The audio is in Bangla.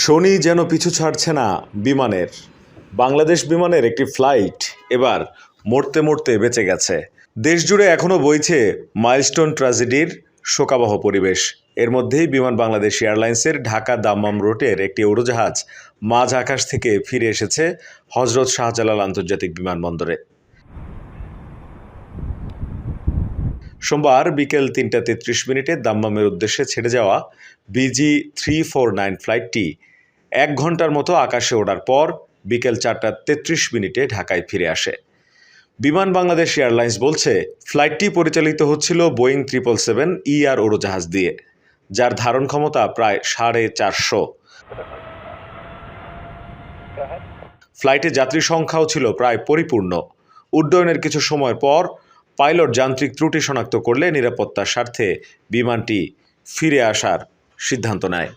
শনি যেন পিছু ছাড়ছে না বিমানের। বাংলাদেশ বিমানের একটি ফ্লাইট এবার মরতে মরতে বেঁচে গেছে। দেশজুড়ে এখনও বইছে মাইলস্টোন ট্র্যাজেডির শোকাবহ পরিবেশ। এর মধ্যেই বিমান বাংলাদেশ এয়ারলাইন্সের ঢাকা দাম্মাম রুটের একটি উড়োজাহাজ মাঝ আকাশ থেকে ফিরে এসেছে হজরত শাহজালাল আন্তর্জাতিক বিমানবন্দরে। সোমবার বিকেল তিনটা তেত্রিশ মিনিটে দাম্মামের উদ্দেশ্যে ছেড়ে যাওয়া বিজি থ্রি ফোর নাইন ফ্লাইটটি এক ঘণ্টার মতো আকাশে ওড়ার পর বিকেল চারটা তেত্রিশ মিনিটে ঢাকায় ফিরে আসে। বিমান বাংলাদেশ এয়ারলাইন্স বলছে, ফ্লাইটটি পরিচালিত হচ্ছিল বোয়িং ট্রিপল সেভেন ইআর উড়োজাহাজ দিয়ে, যার ধারণ ক্ষমতা প্রায় সাড়ে চারশো। ফ্লাইটে যাত্রী সংখ্যাও ছিল প্রায় পরিপূর্ণ। উড্ডয়নের কিছু সময় পর পাইলট যান্ত্রিক ত্রুটি শনাক্ত করলে নিরাপত্তার স্বার্থে বিমানটি ফিরে আসার সিদ্ধান্ত নেয়।